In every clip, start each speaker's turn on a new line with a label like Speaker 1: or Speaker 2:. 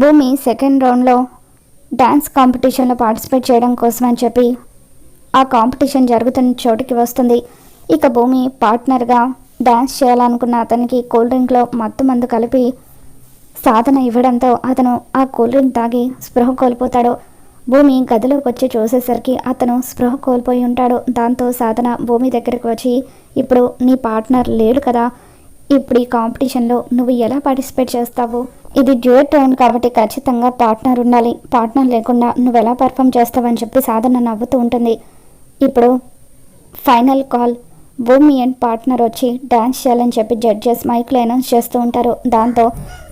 Speaker 1: భూమి సెకండ్ రౌండ్లో డ్యాన్స్ కాంపిటీషన్లో పార్టిసిపేట్ చేయడం కోసం అని చెప్పి ఆ కాంపిటీషన్ జరుగుతున్న చోటుకి వస్తుంది. ఇక భూమి పార్ట్నర్గా డ్యాన్స్ చేయాలనుకున్న అతనికి కూల్ డ్రింక్లో మత్తు మందు కలిపి సాధన ఇవ్వడంతో అతను ఆ కూల్ డ్రింక్ తాగి స్పృహ కోల్పోతాడు. భూమి గదిలోకి వచ్చి చూసేసరికి అతను స్పృహ కోల్పోయి ఉంటాడు. దాంతో సాధన భూమి దగ్గరికి వచ్చి ఇప్పుడు నీ పార్ట్నర్ లేడు కదా. ఇప్పుడు ఈ కాంపిటీషన్లో నువ్వు ఎలా పార్టిసిపేట్ చేస్తావు? ఇది డ్యూయట్ టోన్ కాబట్టి ఖచ్చితంగా పార్ట్నర్ ఉండాలి. పార్ట్నర్ లేకుండా నువ్వు ఎలా పర్ఫామ్ చేస్తావని చెప్పి సాధన నవ్వుతూ ఉంటుంది. ఇప్పుడు final call. Bhoomi and partner వచ్చి డాన్స్ చేయాలని చెప్పి జడ్జెస్ మైక్లో అనౌన్స్ చేస్తూ ఉంటారు. దాంతో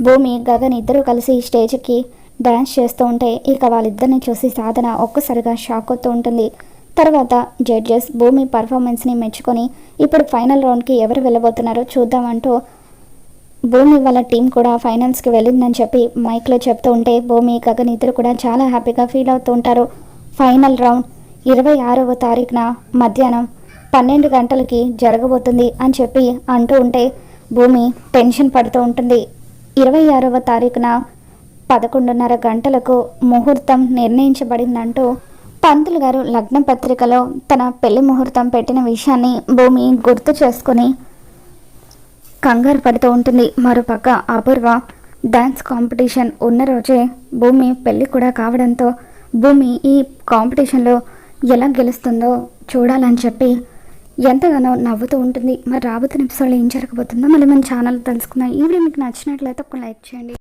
Speaker 1: భూమి గగన్ ఇద్దరూ కలిసి స్టేజ్కి డాన్స్ చేస్తూ ఉంటే ఇక వాళ్ళిద్దరిని చూసి సాధన ఒక్కసారిగా షాక్ అవుతూ ఉంటుంది. తర్వాత జడ్జెస్ భూమి పర్ఫార్మెన్స్ని మెచ్చుకొని ఇప్పుడు ఫైనల్ రౌండ్కి ఎవరు వెళ్ళబోతున్నారో చూద్దామంటూ భూమి వాళ్ళ టీం కూడా ఫైనల్స్కి వెళ్ళిందని చెప్పి మైక్లో చెప్తూ ఉంటే భూమి గగన్ ఇద్దరు కూడా చాలా హ్యాపీగా ఫీల్ అవుతూ ఉంటారు. ఫైనల్ రౌండ్ ఇరవై ఆరవ తారీఖున మధ్యాహ్నం పన్నెండు గంటలకి జరగబోతుంది అని చెప్పి అంటూ ఉంటే భూమి టెన్షన్ పడుతూ ఉంటుంది. ఇరవై ఆరవ తారీఖున పదకొండున్నర గంటలకు ముహూర్తం నిర్ణయించబడిందంటూ పంతులు గారు లగ్న పత్రికలో తన పెళ్ళి ముహూర్తం పెట్టిన విషయాన్ని భూమి గుర్తు చేసుకుని కంగారు పడుతూ ఉంటుంది. మరోపక్క అపూర్వ డాన్స్ కాంపిటీషన్ ఉన్న రోజే భూమి పెళ్ళి కూడా కావడంతో భూమి ఈ కాంపిటీషన్లో ఎలా గెలుస్తుందో చూడాలని చెప్పి ఎంతగానో నవ్వుతూ ఉంటుంది. మరి రాబోతున్న ఎపిసోడ్లో ఏం జరగబోతుందో మళ్ళీ మన ఛానల్ తెలుసుకుందాం. ఈ వీడియో మీకు నచ్చినట్లయితే ఒక లైక్ చేయండి.